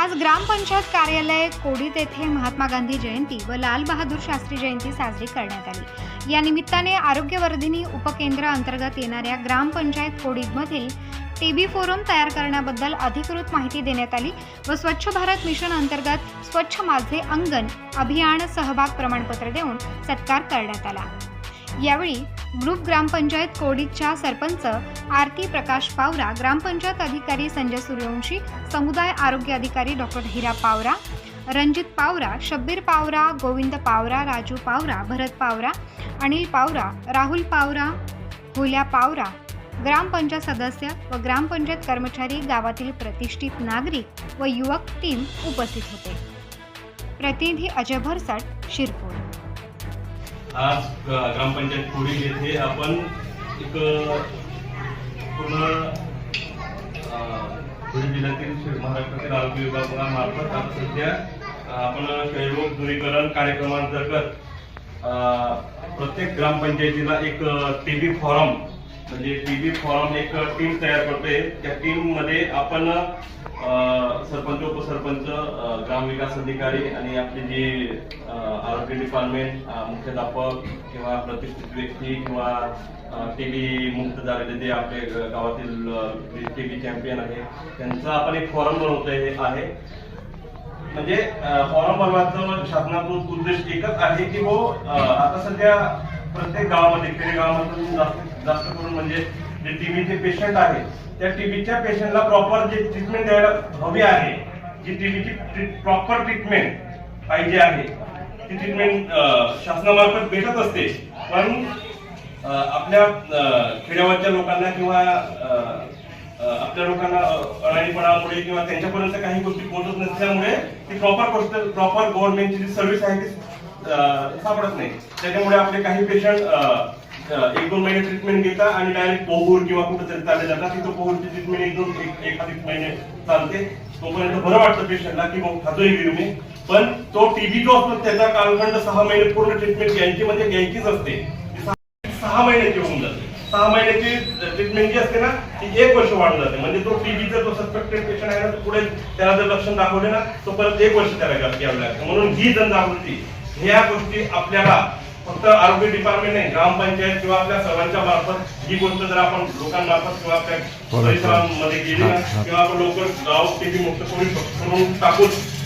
आज ग्रामपंचायत कार्यालय कोडीत येथे महात्मा गांधी जयंती व लाल बहादूर शास्त्री जयंती साजरी करण्यात आली. या निमित्ताने आरोग्यवर्धिनी उपकेंद्र अंतर्गत येणाऱ्या ग्रामपंचायत कोडीदमधील टीबी फोरम तयार करण्याबद्दल अधिकृत माहिती देण्यात आली व स्वच्छ भारत मिशन अंतर्गत स्वच्छ माझे अंगण अभियान सहभाग प्रमाणपत्र देऊन सत्कार करण्यात आला. यावेळी ग्रुप ग्रामपंचायत कोडीच्या सरपंच आरती प्रकाश पावरा ग्रामपंचायत अधिकारी संजय सूर्यवंशी समुदाय आरोग्य अधिकारी डॉक्टर हिरा पावरा रणजित पावरा शब्बीर पावरा गोविंद पावरा राजू पावरा भरत पावरा अनिल पावरा राहुल पावरा हुल्या पावरा ग्रामपंचायत सदस्य व ग्रामपंचायत कर्मचारी गावातील प्रतिष्ठित नागरिक व युवक टीम उपस्थित होते. प्रतिनिधी अजय भरसट शिरपूर. आज ग्रामपंचायत पुढे येथे आपण एक पूर्ण पुणे जिल्ह्यातील महाराष्ट्रातील आरोग्य विभागामार्फत आज सध्या आपण क्षयरोग दूरीकरण कार्यक्रमांतर्गत प्रत्येक ग्रामपंचायतीला एक टीबी फॉरम म्हणजे टीबी फॉरम एक टीम तयार करतोय. त्या टीममध्ये आपण सरपंच उपसरपंच ग्रामविकास अधिकारी आणि आपले जे आरोग्य डिपार्टमेंट मुख्याध्यापक किंवा प्रतिष्ठित व्यक्ती किंवा टीबी मुक्त झालेले जे आपले गावातील टीबी चॅम्पियन आहे त्यांचा आपण एक फॉरम बनवतोय आहे. म्हणजे फॉरम बनवायचं शासनातून उद्देश एकच आहे की हो आता सध्या प्रत्येक गावामध्ये खेडेगावामध्ये जास्त जास्त करून म्हणजे जे टीबीचे पेशंट आहे त्या टीबीच्या पेशंटला प्रॉपर जे ट्रीटमेंट द्यायला हवी आहे जी टीबीची प्रॉपर ट्रीटमेंट पाहिजे आहे ती ट्रीटमेंट शासनामार्फत भेटत असते. पण आपल्या खेड्यावरच्या लोकांना किंवा आपल्या लोकांना अडाणीपणामुळे किंवा त्यांच्यापर्यंत काही गोष्टी पोहोचत नसल्यामुळे ती प्रॉपर गोष्ट प्रॉपर गव्हर्नमेंटची जी सर्व्हिस आहे ती सापडत नाही. त्याच्यामुळे आपले काही पेशंट एक दोन महिने ट्रीटमेंट घेतात आणि डायरेक्ट पोहूर किंवा कुठेतरी चालले जातात तिथं पोहूरची ट्रीटमेंट एक दोन एक अधिक महिने चालते. तोपर्यंत बरं वाटतं पेशंटला की मग खातोय गेलो मी पण तो टीबी जो असतो त्याचा कालखंड सहा महिने पूर्ण ट्रीटमेंट घ्यायची म्हणजे घ्यायचीच असते. सहा- महिन्याची होऊन जाते. सहा महिन्याची ट्रीटमेंट जी असते ना ती एक वर्ष वाढून जाते. म्हणजे तो टीबीचा जो सस्पेक्टेड पेशंट आहे ना तो पुढे त्याला जर लक्षण दाखवले ना तो परत एक वर्ष त्याला घ्यावं लागतं. म्हणून ही जनजागृती ह्या गोष्टी आपल्याला फक्त आरोग्य डिपार्टमेंट नाही ग्रामपंचायत किंवा आपल्या सर्वांच्या मार्फत ही गोष्ट जर आपण लोकांमार्फत किंवा आपल्या परिसरांमध्ये गेली ना किंवा आपण लवकर गाव टीबी मुक्त करून टाकून